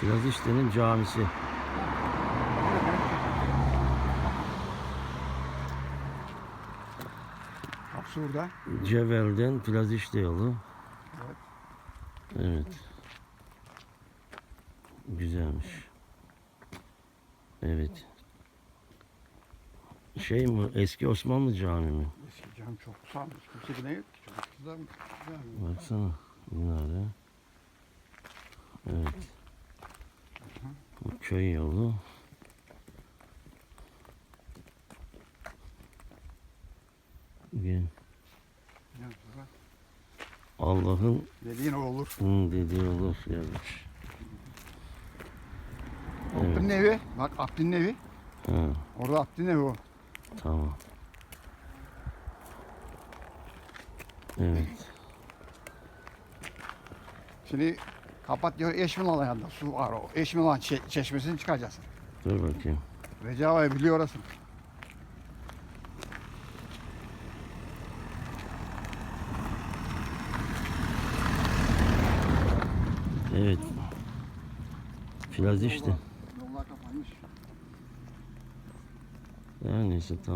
Kirazişte'nin camisi. Kapısı burada. Cevvel'den Plazişte yolu. Evet. Evet. Güzelmiş. Evet. Şey mi? Eski Osmanlı cami mi? Eski cam çok sağlam. Kimse bile yok ki. Çok. Baksana. Minare. Evet. Köy yolu. Daha. Allah'ın Dediğin olur. hı, dediği olur yazmış. Evet. Abdü'nün evi. Bak Abdü'nün evi. Ha, Orada Abdü'nün evi o. tamam. Evet. Şimdi kapat diyor Eşmilan yanında su var o. Eşmilan çe- çeşmesini çıkaracaksın. Dur bakayım. Recai biliyor orasını. Evet. Plaz işte. Her neyse tamam.